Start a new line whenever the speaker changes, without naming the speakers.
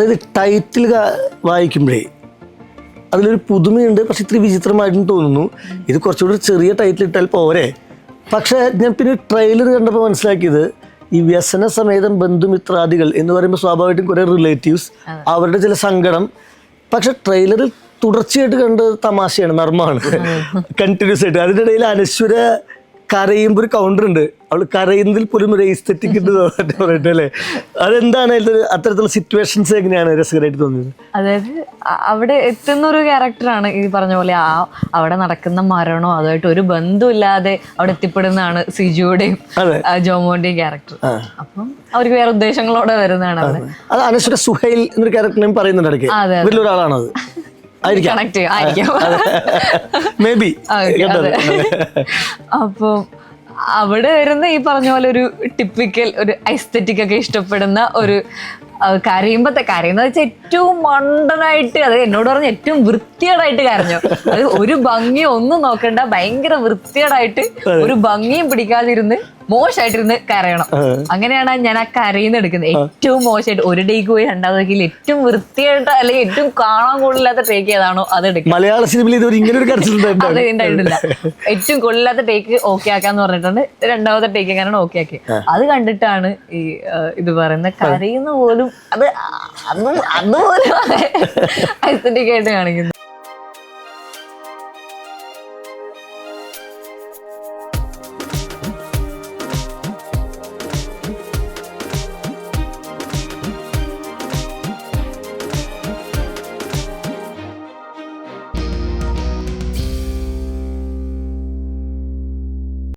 അതായത് ടൈറ്റിൽ വായിക്കുമ്പോഴേ അതിലൊരു പുതുമയുണ്ട് പക്ഷെ ഇത്തിരി വിചിത്രമായിട്ടും തോന്നുന്നു. ഇത് കുറച്ചുകൂടി ചെറിയ ടൈറ്റിൽ ഇട്ടാൽ പോരെ. പക്ഷേ ഞാൻ പിന്നെ ട്രെയിലർ കണ്ടപ്പോൾ മനസ്സിലാക്കിയത് ഈ വ്യസന സമേതം ബന്ധുമിത്രാദികൾ എന്ന് പറയുമ്പോൾ സ്വാഭാവികമായിട്ടും കുറേ റിലേറ്റീവ്സ് അവരുടെ ചില സങ്കടം. പക്ഷെ ട്രെയിലറിൽ തുടർച്ചയായിട്ട് കണ്ടത് തമാശയാണ് നർമ്മമാണ്. കണ്ടിന്യൂസ് ആയിട്ട്. അതിന്റെ ഇടയിൽ അനശ്വര കരയുമ്പോൾ ഒരു കൗണ്ടർ ഉണ്ട്. അവൾ കരയുന്നതിൽ പോലും ഒരു എസ്തെറ്റിക് ഉണ്ട് പറഞ്ഞിട്ട് അല്ലേ? അതെന്താണ് അത്തരത്തിലുള്ള സിറ്റുവേഷൻസ് എങ്ങനെയാണ് രസകരമായിട്ട് തോന്നിയത്?
അതായത് അവിടെ എത്തുന്ന ഒരു ക്യാരക്ടറാണ് ഈ പറഞ്ഞ പോലെ ആ അവിടെ നടക്കുന്ന മരണോ അതായിട്ട് ഒരു ബന്ധമില്ലാതെ അവിടെ എത്തിപ്പെടുന്നതാണ്. ആ, ജോമോന്റെയും ക്യാരക്ടർ അപ്പം അവർക്ക് വേറെ ഉദ്ദേശങ്ങളോടെ വരുന്നതാണ് അവിടെ.
അത്. അനശ്വര സുഹൈൽ എന്നൊരു ക്യാരക്ടറിനെയും പറയുന്നുണ്ട് ഇടയ്ക്ക്.
അതെ, അതെ.
ഇതിലൊരാളാണത് ആയിരിക്കാം
കണക്ട് ആയിരിക്കും.
മേ ബി
ആ, okay, അതെ. അപ്പം അവിടെ വരുന്ന ഈ പറഞ്ഞ പോലെ ഒരു ടിപ്പിക്കൽ ഒരു ഐസ്തെറ്റിക് ഒക്കെ ഇഷ്ടപ്പെടുന്ന ഒരു കരയുമ്പത്തെ കരയുന്ന വെച്ചാൽ ഏറ്റവും മണ്ടനായിട്ട് അത് എന്നോട് പറഞ്ഞ ഏറ്റവും വൃത്തികേടായിട്ട് കരഞ്ഞു. അത് ഒരു ഭംഗിയോ ഒന്നും നോക്കണ്ട ഭയങ്കര വൃത്തികേടായിട്ട് ഒരു ഭംഗിയും പിടിക്കാതിരുന്ന് മോശമായിട്ടിരുന്ന് കരയണം. അങ്ങനെയാണ് ഞാൻ ആ കരയുന്ന എടുക്കുന്നത്. ഏറ്റവും മോശമായിട്ട് ഒരു ടേക്ക് പോയി രണ്ടാമത് ടേക്കിൽ ഏറ്റവും വൃത്തിയായിട്ട് അല്ലെങ്കിൽ ഏറ്റവും കാണാൻ കൊള്ളില്ലാത്ത ടേക്ക് ഏതാണോ അത് എടുക്കും
മലയാള സിനിമയിൽ ഇതൊരു ഇങ്ങനെ ഒരു
അത് ഉണ്ടായിട്ടില്ല. ഏറ്റവും കൊള്ളില്ലാത്ത ടേക്ക് ഓക്കെ ആക്കാന്ന് പറഞ്ഞിട്ടുണ്ട്. രണ്ടാമത്തെ ടേക്ക് എങ്ങനെയാണ് ഓക്കെ ആക്കി. അത് കണ്ടിട്ടാണ് ഈ ഇത് പറയുന്ന കരയുന്ന പോലും അത് അതും അതുപോലെ ഐസ്തറ്റിക് ആയിട്ട് കാണിക്കുന്നത്